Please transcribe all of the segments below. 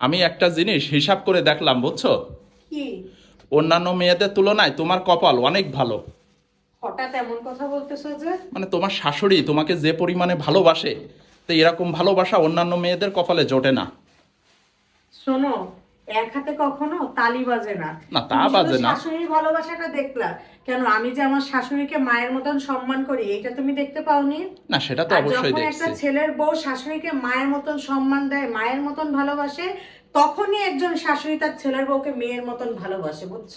আমি একটা জিনিস হিসাব করে দেখলাম বুঝছ? অন্যান্য মেয়েদের তুলনায় তোমার কপাল অনেক ভালো। হঠাৎ এমন কথা বলতেছো যে? মানে তোমার শাশুড়ি তোমাকে যে পরিমাণে ভালোবাসে তো এরকম ভালোবাসা অন্যান্য মেয়েদের কপালে জোটে না। শোনো এক হাতে কখনো তালি বাজে না। না, তা বাজে না। শাশুড়ির ভালোবাসাটা দেখলা। কেন আমি যে আমার শাশুড়িকে মায়ের মতন সম্মান করি এটা তুমি দেখতে পাওনি? না সেটা তো অবশ্যই যখন একটা ছেলের বউ শাশুড়িকে মায়ের মতন সম্মান দেয় মায়ের মতন ভালোবাসে তখনই একজন শাশুড়ি তার ছেলের বউকে মেয়ের মতন ভালোবাসে বুঝছ?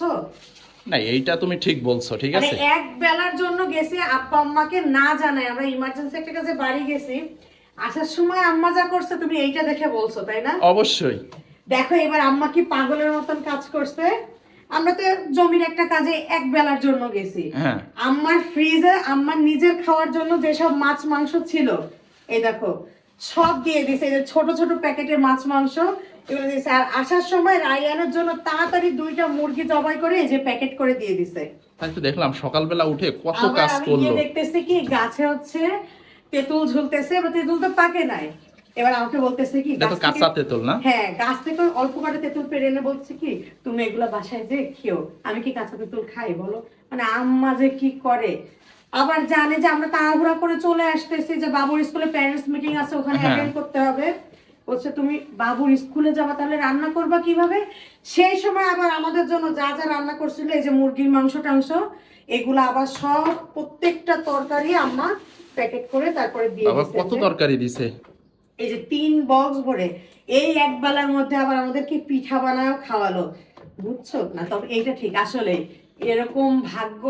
না এইটা তুমি ঠিক বলছো ঠিক মানে আছে? এক বেলার জন্য গেছি আব্বা আম্মাকে না জানাই আমরা ইমার্জেন্সি একটা কাছে বাড়ি গেছি। আসার সময় আম্মা যা করছে তুমি এইটা দেখে বলছো তাই না? অবশ্যই। দেখো এবার আম্মা কি পাগলের মতন কাজ করছে? আমরা তো জমির একটা কাজে এক বেলার জন্য গেছি। হ্যাঁ। আম্মার ফ্রিজে আম্মার নিজের খাওয়ার জন্য যেসব মাছ মাংস ছিল এই দেখো সব দিয়ে দিছে। এই ছোট ছোট প্যাকেটের মাছ মাংস এগুলো দিয়েছে আর আসার সময় রায়ানের জন্য তাড়াতাড়ি দুইটা মুরগি জবাই করে এই যে প্যাকেট করে দিয়ে দিছে। তাই তো দেখলাম সকালবেলা উঠে কত কাজ করল। দেখতেছি কি গাছে হচ্ছে তেঁতুল ঝুলতেছে তেঁতুল তো পাকে নাই। এবার আমাকে বলতেছে কি এটা তো কাঁচা তেঁতুল না? হ্যাঁ গাছ থেকে অল্প কটা তেঁতুল পেরে এনে বলছে কি তুমি এগুলা বাসায় যে খেও আমি কি কাঁচা তেঁতুল খাই বলো? মানে আম্মা যে কি করে? আবার জানে যে আমরা তাড়াহুড়া করে চলে আসতেছি যে বাবুর স্কুলে প্যারেন্টস মিটিং আছে ওখানে। অ্যাটেন্ড করতে হবে। বলছে তুমি বাবুর স্কুলে যাবা তাহলে রান্না করবা কীভাবে? সেই সময় আবার আমাদের জন্য যা যা রান্না করছিল এই যে মুরগির মাংস টাংস এগুলো আবার সব প্রত্যেকটা তরকারি আম্মা প্যাকেট করে তারপরে দিয়ে কত তরকারি দিছে? এই যে তিন বক্স ভরে এই এক বেলার মধ্যে আবার আমাদেরকে পিঠা বানায় খাওয়ালো। বুঝছ? না তবে এইটা ঠিক। আসলে এরকম ভাগ্য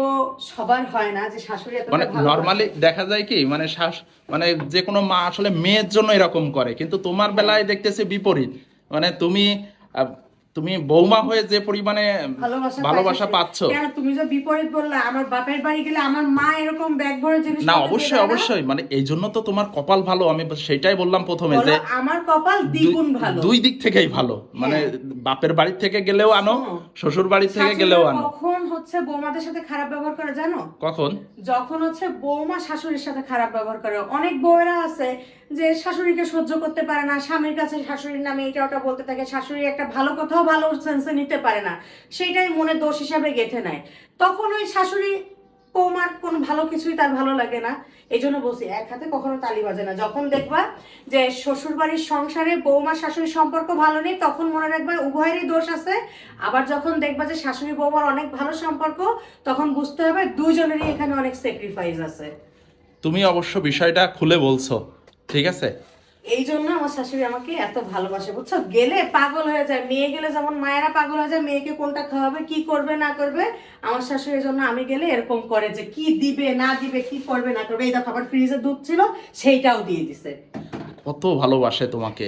সবার হয় না যে শাশুড়ি এত মানে নরমালি দেখা যায় কি মানে শাশ মানে যে কোনো মা আসলে মেয়ের জন্য এরকম করে কিন্তু তোমার বেলায় দেখতেছে বিপরীত। মানে তুমি তুমি বৌমা হয়ে যে পরিমাণে ভালোবাসা পাচ্ছ। কেন? তুমি যে বিপরীত বললা আমার বাপের বাড়ি গেলে আমার মা এরকম ব্যাগ ভরে জিনিস না অবশ্যই অবশ্যই। মানে এই জন্য তো তোমার কপাল ভালো আমি সেটাই বললাম প্রথমে যে আমার কপাল দ্বিগুণ ভালো। দুই দিক থেকেই ভালো। মানে বাপের বাড়ি থেকে গেলেও আনো শ্বশুর বাড়ি থেকে গেলেও আনো। কখন হচ্ছে বৌমাদের সাথে খারাপ ব্যবহার করে জানো? কখন? যখন হচ্ছে বৌমা শাশুড়ির সাথে খারাপ ব্যবহার করে। অনেক বউয়েরা আছে যে শাশুড়িকে সহ্য করতে পারে না, স্বামীর কাছে শাশুড়ির নামে এটা ওটা বলতে থাকে, শাশুড়ি একটা ভালো কথাও ভালো সেন্সে নিতে পারে না, সেইটাই মনে দোষ হিসাবে গেঁথে নেয়। তখন ওই শাশুড়ি বৌমার কোনো ভালো কিছুই তার ভালো লাগে না এই জন্য বলছি, এক হাতে কখনো তালি বাজে না। যখন দেখবা যে শ্বশুর বাড়ির সংসারে বৌমা শাশুড়ির সম্পর্ক ভালো নেই, তখন মনে রাখবা উভয়েরই দোষ আছে। আবার যখন দেখবা যে শাশুড়ি বৌমার অনেক ভালো সম্পর্ক, তখন বুঝতে হবে দুজনেরই এখানে অনেক স্যাক্রিফাইস আছে। তুমি অবশ্য বিষয়টা খুলে বলছো। ঠিক আছে? এই জন্য আমার শাশুড়ি আমাকে এত ভালোবাসে বুঝছ? গেলে পাগল হয়ে যায় মেয়ে গেলে যেমন মায়েরা পাগল হয়ে যায় মেয়েকে কোনটা খাওয়াবে কি করবে না করবে আমার শাশুড়ির জন্য আমি গেলে এরকম করে যে কি দিবে না দিবে কি করবে না করবে এই দেখো আবার ফ্রিজে দুধ ছিল সেইটাও দিয়ে দিছে। কত ভালোবাসে তোমাকে।